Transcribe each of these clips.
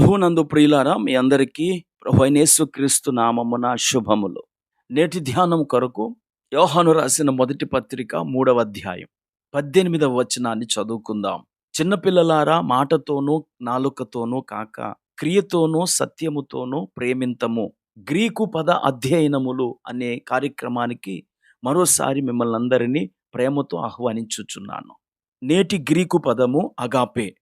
ప్రభునందు ప్రియులారా మీ అందరికీ ప్రభు క్రీస్తు నామమున శుభములు. నేటి ధ్యానం కొరకు యోహాను రాసిన మొదటి పత్రిక మూడవ అధ్యాయం పద్దెనిమిదవ వచనాన్ని చదువుకుందాం. చిన్నపిల్లలారా మాటతోనూ నాలుకతోనూ కాక క్రియతోనూ సత్యముతోనూ ప్రేమింతము. గ్రీకు పద అధ్యయనములు అనే కార్యక్రమానికి మరోసారి మిమ్మల్ని అందరినీ ప్రేమతో ఆహ్వానించుచున్నాను. నేటి గ్రీకు పదము అగాపే.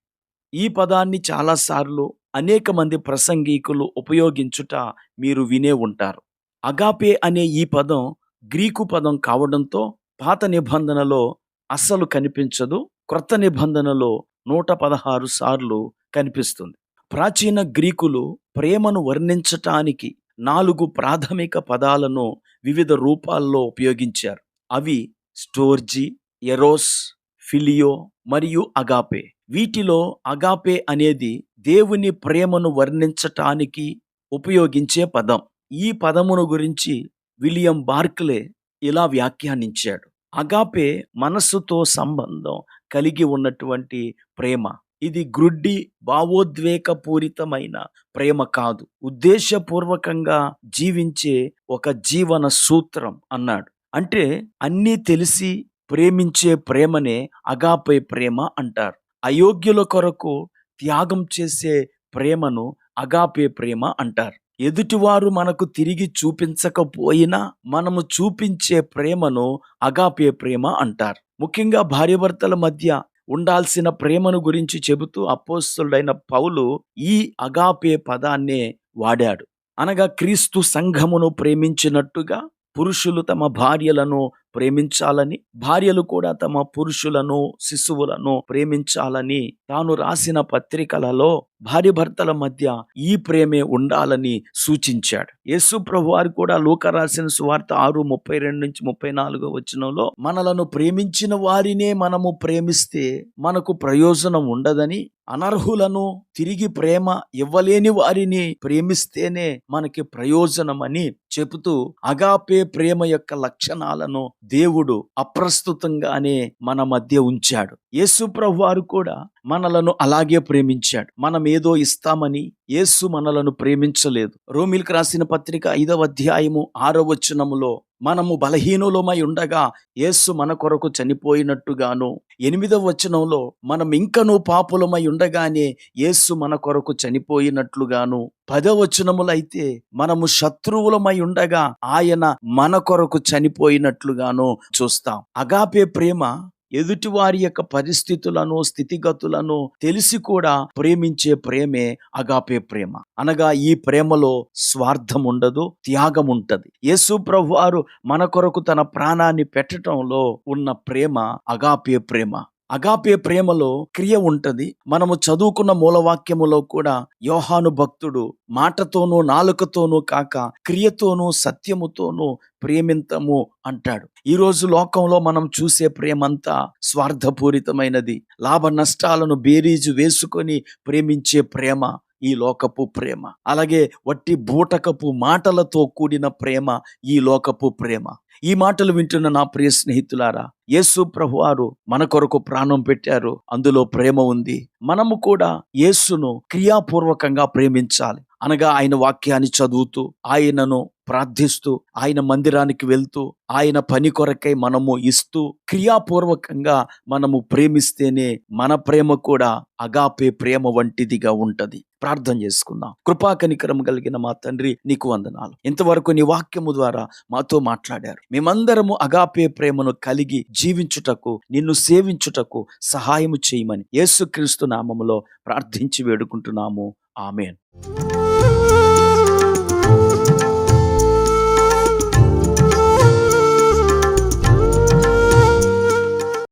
ఈ పదాన్ని చాలాసార్లు అనేక మంది ప్రసంగికులు ఉపయోగించుట మీరు వినే ఉంటారు. అగాపే అనే ఈ పదం గ్రీకు పదం కావడంతో పాత నిబంధనలో అస్సలు కనిపించదు క్రొత్త నిబంధనలో నూట పదహారు సార్లు కనిపిస్తుంది. ప్రాచీన గ్రీకులు ప్రేమను వర్ణించటానికి నాలుగు ప్రాథమిక పదాలను వివిధ రూపాల్లో ఉపయోగించారు. అవి స్టోర్జీ ఎరోస్ ఫిలియో మరియు అగాపే. వీటిలో అగాపే అనేది దేవుని ప్రేమను వర్ణించటానికి ఉపయోగించే పదం. ఈ పదమును గురించి విలియం బార్క్లే ఇలా వ్యాఖ్యానించాడు. అగాపే మనస్సుతో సంబంధం కలిగి ఉన్నటువంటి ప్రేమ. ఇది గ్రుడ్డి భావోద్వేగపూరితమైన ప్రేమ కాదు. ఉద్దేశపూర్వకంగా జీవించే ఒక జీవన సూత్రం అన్నాడు. అంటే అన్నీ తెలిసి ప్రేమించే ప్రేమనే అగాపే ప్రేమ అంటారు. అయోగ్యుల కొరకు త్యాగం చేసే ప్రేమను అగాపే ప్రేమ అంటారు. ఎదుటివారు మనకు తిరిగి చూపించకపోయినా మనము చూపించే ప్రేమను అగాపే ప్రేమ అంటారు. ముఖ్యంగా భార్యభర్తల మధ్య ఉండాల్సిన ప్రేమను గురించి చెబుతూ అపోస్తుడైన పౌలు ఈ అగాపే పదాన్నే వాడాడు. అనగా క్రీస్తు సంఘమును ప్రేమించినట్టుగా పురుషులు తమ భార్యలను ప్రేమించాలని భార్యలు కూడా తమ పురుషులను శిశువులను ప్రేమించాలని తాను రాసిన పత్రికలలో భార్య భర్తల మధ్య ఈ ప్రేమే ఉండాలని సూచించాడు. యేసు ప్రభు వారు కూడా లోక రాసిన సువార్త ఆరు ముప్పై రెండు నుంచి ముప్పై నాలుగో వచ్చినంలో మనలను ప్రేమించిన వారినే మనము ప్రేమిస్తే మనకు ప్రయోజనం ఉండదని అనర్హులను తిరిగి ప్రేమ ఇవ్వలేని వారిని ప్రేమిస్తేనే మనకి ప్రయోజనమని చెబుతూ అగాపే ప్రేమ యొక్క లక్షణాలను దేవుడు అప్రస్తుతంగానే మన మధ్య ఉంచాడు. యేసు ప్రభు వారు కూడా మనలను అలాగే ప్రేమించాడు. మనం ఏదో ఇస్తామని యేసు మనలను ప్రేమించలేదు. రోమిల్కి రాసిన పత్రిక ఐదవ అధ్యాయము ఆరవ వచనములో మనము బలహీనులమై ఉండగా యేసు మన కొరకు చనిపోయినట్టుగాను ఎనిమిదవ వచనంలో మనం ఇంకనూ పాపులమై ఉండగానే యేసు మన కొరకు చనిపోయినట్లుగాను పదవచనములైతే మనము శత్రువులమై ఉండగా ఆయన మన కొరకు చనిపోయినట్లుగాను చూస్తాం. అగాపే ప్రేమ ఎదుటివారి యొక్క పరిస్థితులను స్థితిగతులను తెలిసి కూడా ప్రేమించే ప్రేమే అగాపే ప్రేమ. అనగా ఈ ప్రేమలో స్వార్థం ఉండదు త్యాగం ఉంటది. యేసు ప్రభు వారు మన కొరకు తన ప్రాణాన్ని పెట్టడంలో ఉన్న ప్రేమ అగాపే ప్రేమ. అగాపే ప్రేమలో క్రియ ఉంటది. మనము చదువుకున్న మూలవాక్యములో కూడా యోహాను భక్తుడు మాటతోనూ నాలుకతోనూ కాక క్రియతోనూ సత్యముతోనూ ప్రేమింతము అంటాడు. ఈరోజు లోకంలో మనం చూసే ప్రేమంతా స్వార్థపూరితమైనది. లాభ నష్టాలను బేరీజు వేసుకొని ప్రేమించే ప్రేమ ఈ లోకపు ప్రేమ. అలాగే వట్టి బూటకపు మాటలతో కూడిన ప్రేమ ఈ లోకపు ప్రేమ. ఈ మాటలు వింటున్న నా ప్రియ స్నేహితులారా యేసు ప్రభువారు మన కొరకు ప్రాణం పెట్టారు అందులో ప్రేమ ఉంది. మనము కూడా యేసును క్రియాపూర్వకంగా ప్రేమించాలి. అనగా ఆయన వాక్యాన్ని చదువుతూ ఆయనను ప్రార్థిస్తూ ఆయన మందిరానికి వెళ్తూ ఆయన పని కొరకై మనము ఇస్తూ క్రియాపూర్వకంగా మనము ప్రేమిస్తేనే మన ప్రేమ కూడా అగాపే ప్రేమ వంటిదిగా ఉంటది. ప్రార్థన చేసుకుందాం. కృపా కనికరం కలిగిన మా తండ్రి నీకు వందనాలు. ఇంతవరకు నీ వాక్యము ద్వారా మాతో మాట్లాడారు. మేమందరము అగాపే ప్రేమను కలిగి జీవించుటకు నిన్ను సేవించుటకు సహాయము చేయమని యేసుక్రీస్తు నామములో ప్రార్థించి వేడుకుంటున్నాము. ఆమెన్.